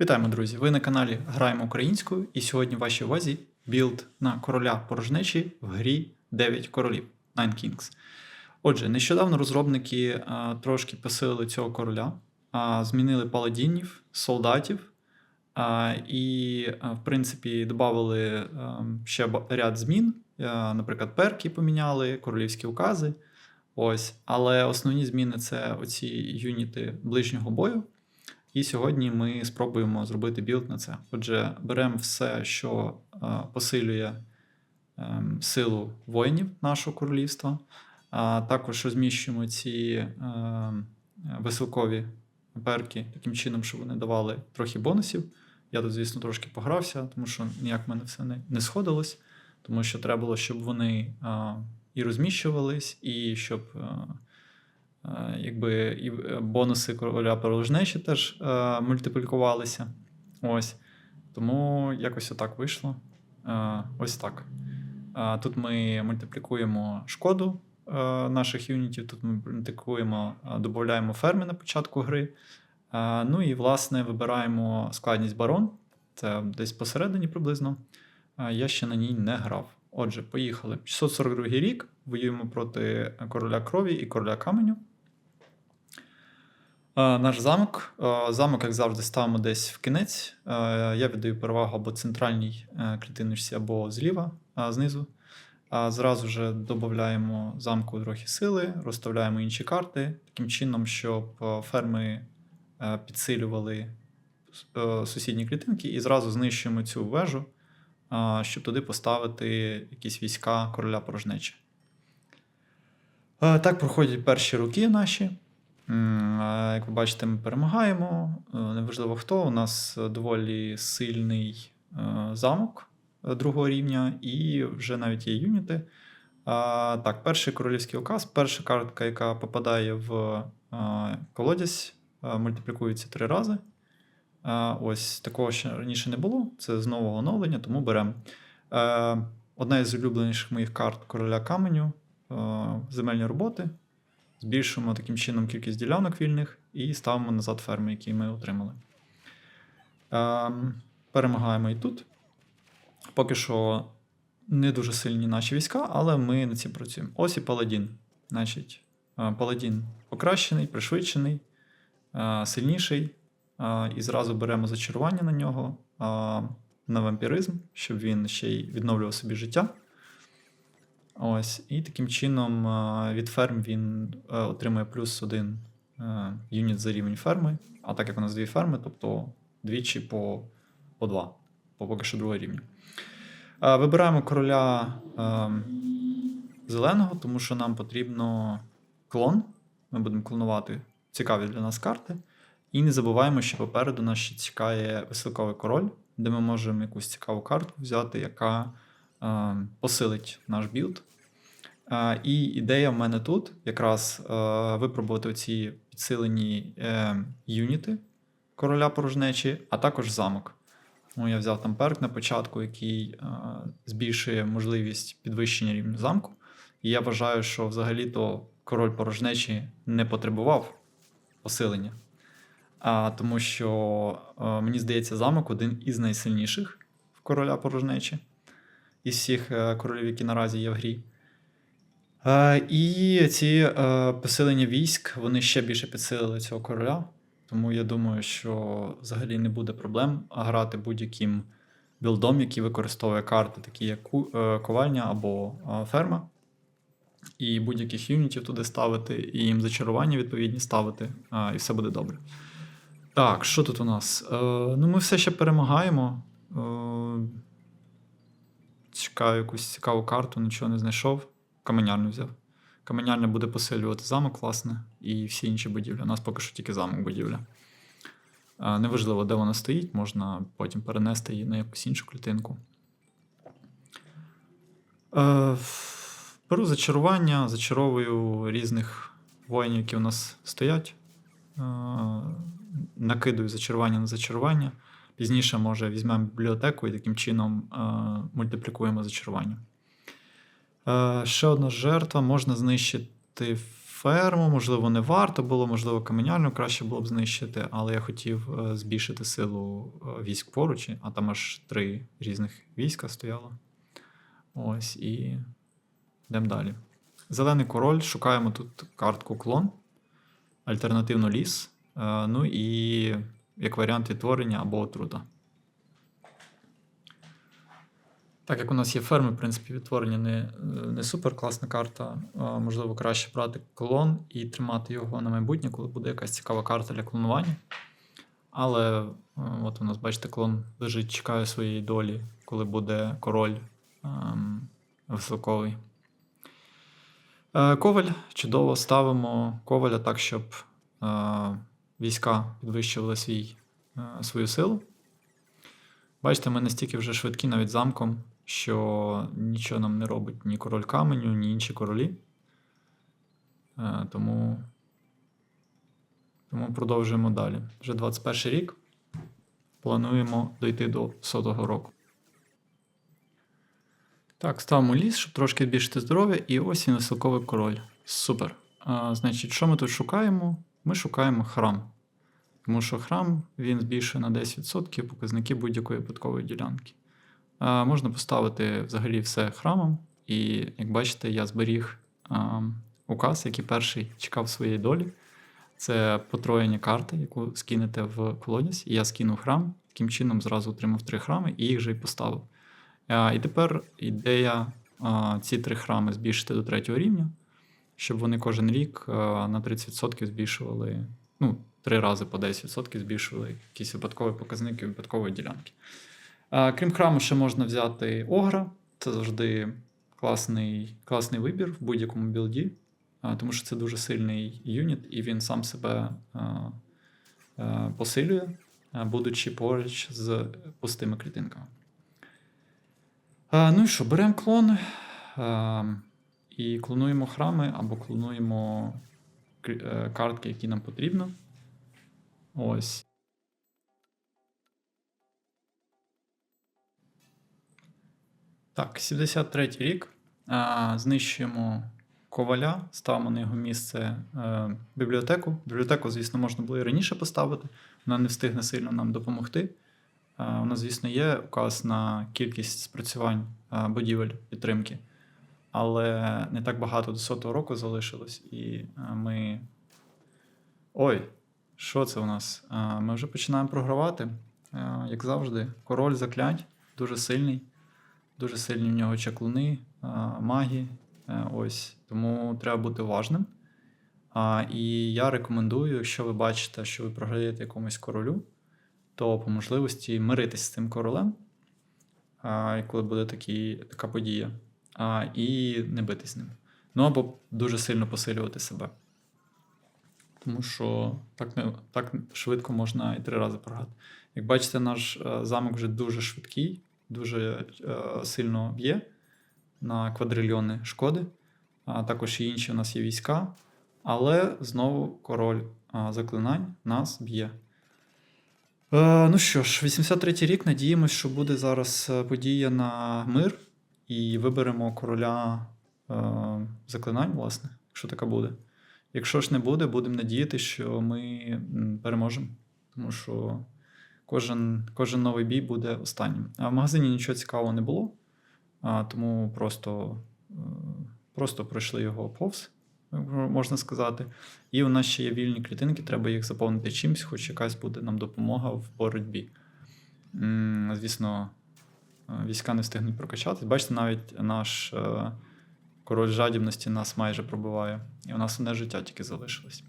Вітаємо, друзі! Ви на каналі Граємо українською, і сьогодні в вашій увазі білд на короля порожнечі в грі 9 королів Nine Kings. Отже, нещодавно розробники а, трошки посилили цього короля, а, змінили паладінів, солдатів а, і, а, в принципі, додали ще ряд змін. А, наприклад, перки поміняли, королівські укази. Ось, але основні зміни це оці юніти ближнього бою. І сьогодні ми спробуємо зробити білд на це. Отже, беремо все, що е, посилює ем, силу воїнів нашого королівства. А також розміщуємо ці ем, веселкові перки таким чином, щоб вони давали трохи бонусів. Я тут, звісно, трошки погрався, тому що ніяк в мене все не, не сходилось, тому що треба було, щоб вони а, і розміщувались, і щоб. а, Е, якби і е, бонуси короля порожнечі теж е, мультиплікувалися. Ось. Тому якось отак вийшло. Е, ось так. Е, тут ми мультиплікуємо шкоду е, наших юнітів, тут ми мультиплікуємо, е, додаємо ферми на початку гри. Е, ну і, власне, вибираємо складність барон. Це десь посередині приблизно. Е, я ще на ній не грав. Отже, поїхали. 642 рік. Воюємо проти короля крові і короля каменю. Е, Наш замок. Е, Замок, як завжди, ставимо десь в кінець. Е, Я віддаю перевагу або центральній клітиночці, або зліва, знизу. Зразу ж додаємо замку трохи сили, розставляємо інші карти, таким чином, щоб ферми підсилювали сусідні клітинки, і зразу знищуємо цю вежу, щоб туди поставити якісь війська короля порожнечі. Так проходять перші роки наші. Як ви бачите, ми перемагаємо. Е, Неважливо хто. У нас доволі сильний е, замок е, другого рівня, і вже навіть є юніти. Так, перший королівський указ, перша картка, яка попадає в колодязь, мультиплікується три рази. Ось такого ще раніше не було. Це з нового оновлення, тому беремо. Одна із улюбленіших моїх карт короля каменю земельні роботи. Збільшуємо таким чином кількість ділянок вільних і ставимо назад ферми, які ми отримали. Ем, перемагаємо і тут. Поки що не дуже сильні наші війська, але ми над цим працюємо. Ось і паладін. Значить, е, паладін покращений, пришвидшений, е, сильніший. Е, і зразу беремо зачарування на нього на вампіризм, щоб він ще й відновлював собі життя. Ось, і таким чином е, від ферм він е, отримує плюс один е, юніт за рівень ферми. А так як у нас дві ферми, тобто двічі по, по два, по поки що другого рівня. Вибираємо короля зеленого, тому що нам потрібно клон. Ми будемо клонувати цікаві для нас карти. І не забуваємо, що попереду нас ще чекає веселковий король, де ми можемо якусь цікаву картку взяти, яка посилить наш білд. Е, і ідея в мене тут якраз е, випробувати ці підсилені е, юніти короля порожнечі, а також замок. Ну, я взяв там перк на початку, який е, збільшує можливість підвищення рівня замку. І я вважаю, що взагалі-то король порожнечі не потребував посилення. А, тому що е, мені здається, замок один із найсильніших в короля порожнечі із всіх е, королів, які наразі є в грі. Е, і ці е, посилення військ вони ще більше підсилили цього короля. Тому я думаю, що взагалі не буде проблем грати будь-яким білдом, який використовує карти, такі як ковальня або ферма. І будь-яких юнітів туди ставити, і їм зачарування відповідні ставити, і все буде добре. Так, що тут у нас? Ну, ми все ще перемагаємо. Чекаю якусь цікаву карту, нічого не знайшов. Каменярню взяв. Каменярня буде посилювати замок, власне, і всі інші будівлі. У нас поки що тільки замок будівля. Неважливо, де вона стоїть, можна потім перенести її на якусь іншу клітинку. Е, беру зачарування, зачаровую різних воїнів, які у нас стоять. Е, накидую зачарування на зачарування. Пізніше, може, візьмемо бібліотеку і таким чином е, мультиплікуємо зачарування. Е, ще одна жертва можна знищити ферму, можливо, не варто було, можливо, каменяльну краще було б знищити, але я хотів е, збільшити силу військ поруч, а там аж три різних війська стояло. Ось і йдемо далі. Зелений король, шукаємо тут картку клон, альтернативно ліс, ну і як варіант відтворення або отрута. Так як у нас є ферми, в принципі, відтворення не, не супер класна карта. Можливо, краще брати клон і тримати його на майбутнє, коли буде якась цікава карта для клонування. Але е, от у нас, бачите, клон лежить, чекає своєї долі, коли буде король ем, високовий. Е, Коваль чудово ставимо коваля так, щоб е, війська підвищували свій, е, свою силу. Бачите, ми настільки вже швидкі навіть замком, що нічого нам не робить ні король каменю, ні інші королі. Е, Тому, тому продовжуємо далі. Вже 21 рік. Плануємо дойти до сотого року. Так, ставимо ліс, щоб трошки збільшити здоров'я, і ось він високовий король. Супер. А, значить, що ми тут шукаємо? Ми шукаємо храм. Тому що храм він збільшує на 10% показники будь-якої випадкової ділянки. А, можна поставити взагалі все храмом, і як бачите, я зберіг а, указ, який перший чекав своєї долі. Це потроєння карти, яку скинете в колодязь. Я скинув храм, таким чином зразу отримав три храми і їх же і поставив. А, і тепер ідея а, ці три храми збільшити до третього рівня, щоб вони кожен рік на 30% збільшували, ну, три рази по 10% збільшували якісь випадкові показники випадкової ділянки. Крім храму, ще можна взяти огра. Це завжди класний, класний вибір в будь-якому білді, тому що це дуже сильний юніт, і він сам себе посилює, будучи поруч з пустими клітинками. Ну і що, беремо клон а, і клонуємо храми або клонуємо е, картки, які нам потрібно. Ось. Так, 73 рік. А, знищуємо коваля, ставимо на його місце е, бібліотеку. Бібліотеку, звісно, можна було і раніше поставити, вона не встигне сильно нам допомогти. У нас, звісно, є указ на кількість спрацювань будівель підтримки, але не так багато до сотого року залишилось, і е, ми. Ой, що це у нас? Е, Ми вже починаємо програвати. Е, Як завжди, король заклять, дуже сильний, дуже сильні в нього чаклуни, маги. Е, Ось. Тому треба бути уважним. І я рекомендую, якщо ви бачите, що ви програєте якомусь королю, то по можливості миритись з цим королем, а, коли буде такі, така подія, а, і не битись з ним. Ну або дуже сильно посилювати себе. Тому що так, не, так швидко можна і три рази програти. Як бачите, наш е, замок вже дуже швидкий, дуже е, сильно б'є на квадрильйони шкоди. А також і інші у нас є війська. Але знову король а, заклинань нас б'є. Е, ну що ж, 83-й рік. Надіємось, що буде зараз е, подія на мир, і виберемо короля е, заклинань, власне, якщо така буде. Якщо ж не буде, будемо надіятися, що ми переможемо. Тому що кожен, кожен новий бій буде останнім. А в магазині нічого цікавого не було, а, тому просто, е, просто пройшли його повз, можна сказати. І у нас ще є вільні клітинки, треба їх заповнити чимось, хоч якась буде нам допомога в боротьбі. Звісно, війська не встигнуть прокачатись. Бачите, навіть наш е, король жадібності нас майже пробиває. І у нас одне життя тільки залишилось.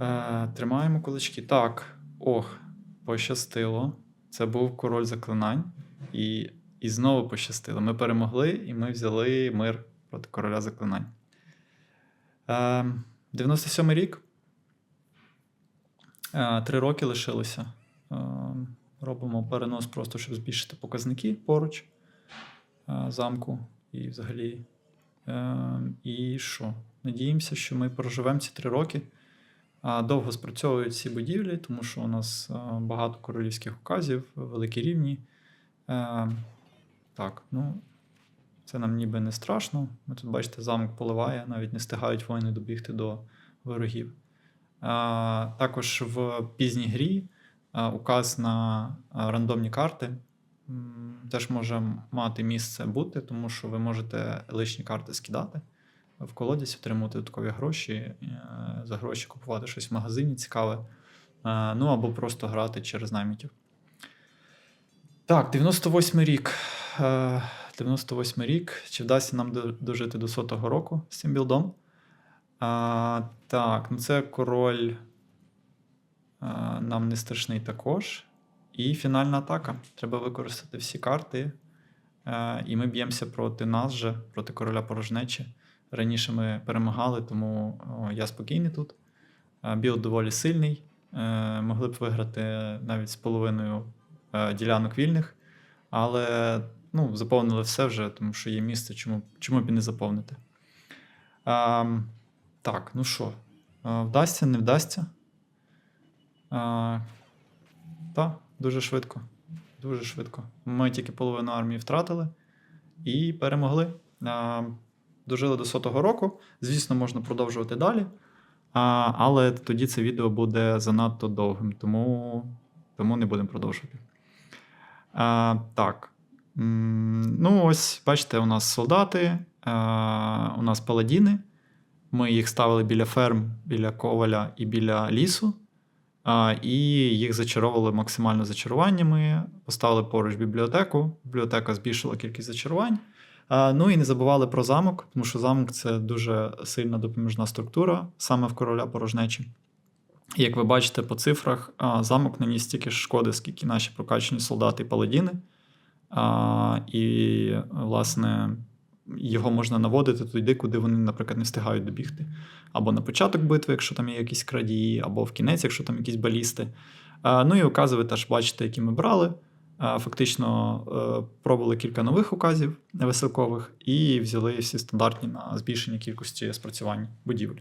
Е, Тримаємо кулачки. Так, ох, пощастило. Це був король заклинань. І, і знову пощастило. Ми перемогли, і ми взяли мир проти короля заклинань. Е, 97 рік. Е, Три роки лишилося. Робимо перенос просто, щоб збільшити показники поруч е, замку і взагалі. Е, І що? Надіємося, що ми проживемо ці три роки. Довго спрацьовують ці будівлі, тому що у нас е, багато королівських указів, великі рівні. Так, ну, Це нам ніби не страшно. Ми тут, бачите, замок поливає, навіть не встигають воїни добігти до ворогів. Також в пізній грі указ на рандомні карти теж може мати місце бути, тому що ви можете лишні карти скидати в колодязь, отримувати додаткові гроші, е, за гроші купувати щось в магазині цікаве. Е, Ну або просто грати через наймітів. Так, 98 рік. Е, 98 рік. Чи вдасться нам дожити до сотого року з цим білдом? А, так, ну це король. Нам не страшний також. І фінальна атака. Треба використати всі карти. І ми б'ємося проти нас же, проти короля порожнечі. Раніше ми перемагали, тому я спокійний тут. Білд доволі сильний. Е, могли б виграти навіть з половиною е, ділянок вільних, але ну, заповнили все вже, тому що є місце, чому, чому б і не заповнити. Так, ну що, вдасться, не вдасться? А, так, дуже швидко. Дуже швидко. Ми тільки половину армії втратили і перемогли. А, дожили до сотого року. Звісно, можна продовжувати далі. А, але тоді це відео буде занадто довгим, тому, тому не будемо продовжувати. А, так. Ну, ось, бачите, у нас солдати, а, у нас паладіни. Ми їх ставили біля ферм, біля коваля і біля лісу. І їх зачаровували максимально зачаруваннями, поставили поруч бібліотеку. Бібліотека збільшила кількість зачарувань. Ну і не забували про замок, тому що замок це дуже сильна допоміжна структура саме в короля порожнечі. Як ви бачите по цифрах, замок наніс стільки ж шкоди, скільки наші прокачані солдати і паладіни. І, власне, його можна наводити туди, куди вони, наприклад, не встигають добігти. Або на початок битви, якщо там є якісь крадії, або в кінець, якщо там якісь балісти. Ну і укази ви теж бачите, які ми брали. Фактично е, пробували кілька нових указів веселкових і взяли всі стандартні на збільшення кількості спрацювань будівель.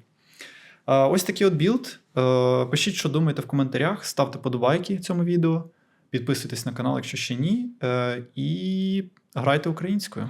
Ось такий от білд. Е, Пишіть, що думаєте в коментарях, ставте подобайки цьому відео, підписуйтесь на канал, якщо ще ні. Е, І грайте українською.